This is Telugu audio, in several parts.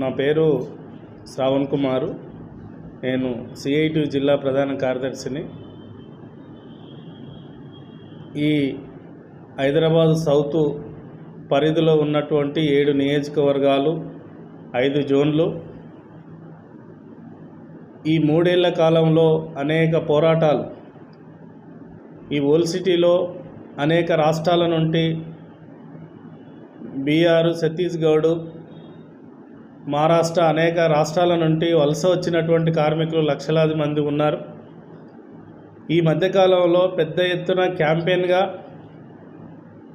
నా పేరు శ్రావణ్ కుమారు. నేను సిఐటి జిల్లా ప్రధాన కార్యదర్శిని. ఈ హైదరాబాద్ సౌత్ పరిధిలో ఉన్నటువంటి ఏడు నియోజకవర్గాలు ఐదు జోన్లు. ఈ మూడేళ్ళ కాలంలో అనేక పోరాటాలు. ఈ ఓల్ సిటీలో అనేక రాష్ట్రాల నుండి బీహార్ ఛత్తీస్గఢ్ మహారాష్ట్ర అనేక రాష్ట్రాల నుండి వలస వచ్చినటువంటి కార్మికులు లక్షలాది మంది ఉన్నారు. ఈ మధ్యకాలంలో పెద్ద ఎత్తున క్యాంపెయిన్గా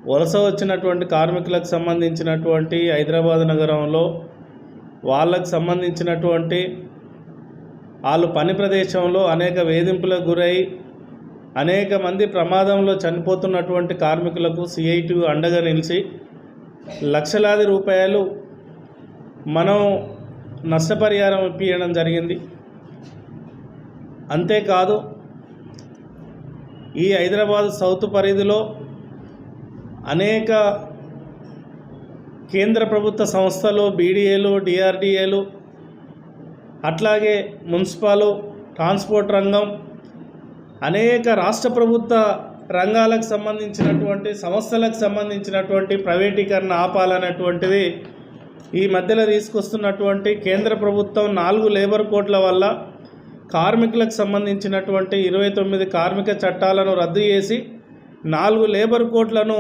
వలస వచ్చినటువంటి కార్మికులకు సంబంధించినటువంటి హైదరాబాద్ నగరంలో వాళ్ళకు సంబంధించినటువంటి వాళ్ళు పని ప్రదేశంలో అనేక వేధింపులకు గురై అనేక మంది ప్రమాదంలో చనిపోతున్నటువంటి కార్మికులకు సిఐటి అండగా నిలిచి లక్షలాది రూపాయలు మనం నష్టపరిహారం ఇప్పించడం జరిగింది. అంతేకాదు ఈ హైదరాబాద్ సౌత్ పరిధిలో అనేక కేంద్ర ప్రభుత్వ సంస్థలు బీడీఏలు డిఆర్డిఏలు అట్లాగే మున్సిపాలు ట్రాన్స్పోర్ట్ రంగం అనేక రాష్ట్ర ప్రభుత్వ రంగాలకు సంబంధించినటువంటి సంస్థలకు సంబంధించినటువంటి ప్రైవేటీకరణ ఆపాలనేటువంటిది ఈ మధ్యలో తీసుకొస్తున్నటువంటి కేంద్ర ప్రభుత్వం నాలుగు లేబర్ కోడ్ల వల్ల కార్మికులకు సంబంధించినటువంటి ఇరవై తొమ్మిది కార్మిక చట్టాలను రద్దు చేసి నాలుగు లేబర్ కోడ్లను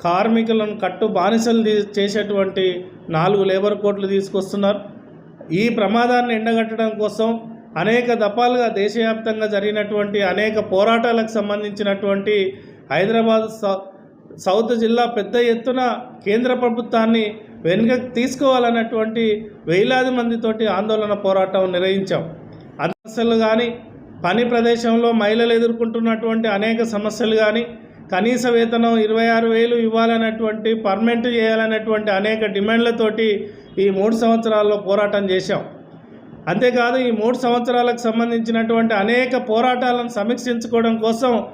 కార్మికులను కట్టు బానిసలు చేసేటువంటి నాలుగు లేబర్ కోడ్లు తీసుకొస్తున్నారు. ఈ ప్రమాదాన్ని ఎండగట్టడం కోసం అనేక దఫాలుగా దేశవ్యాప్తంగా జరిగినటువంటి అనేక పోరాటాలకు సంబంధించినటువంటి హైదరాబాద్ సౌ- సౌత్ జిల్లా పెద్ద ఎత్తున కేంద్ర ప్రభుత్వాన్ని వెనుకకు తీసుకోవాలన్నటువంటి వేలాది మందితోటి ఆందోళన పోరాటం నిర్వహించాం. సమస్యలు కానీ పని ప్రదేశంలో మహిళలు ఎదుర్కొంటున్నటువంటి అనేక సమస్యలు కానీ కనీస వేతనం ఇరవై ఆరు వేలు ఇవ్వాలన్నటువంటి పర్మనెంట్ చేయాలన్నటువంటి అనేక డిమాండ్లతోటి ఈ మూడు సంవత్సరాల్లో పోరాటం చేశాం. అంతేకాదు ఈ మూడు సంవత్సరాలకు సంబంధించినటువంటి అనేక పోరాటాలను సమీక్షించుకోవడం కోసం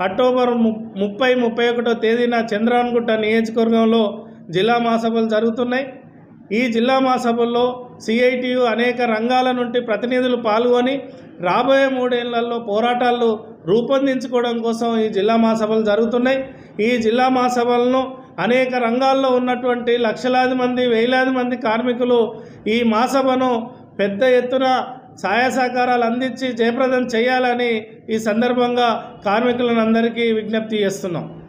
అక్టోబర్ ము- ముప్పై ముప్పై ఒకటో తేదీన చంద్రాన్గుట్ట నియోజకవర్గంలో జిల్లా మహాసభలు జరుగుతున్నాయి. ఈ జిల్లా మహాసభల్లో సిఐటియు అనేక రంగాల నుండి ప్రతినిధులు పాల్గొని రాబోయే మూడేళ్ళలో పోరాటాలు రూపొందించుకోవడం కోసం ఈ జిల్లా మహాసభలు జరుగుతున్నాయి. ఈ జిల్లా మహాసభలను అనేక రంగాల్లో ఉన్నటువంటి లక్షలాది మంది వేలాది మంది కార్మికులు ఈ మహాసభను పెద్ద ఎత్తున సహాయ సహకారాలు అందించి జయప్రదం చేయాలని ఈ సందర్భంగా కార్మికులను అందరికీ విజ్ఞప్తి చేస్తున్నాం.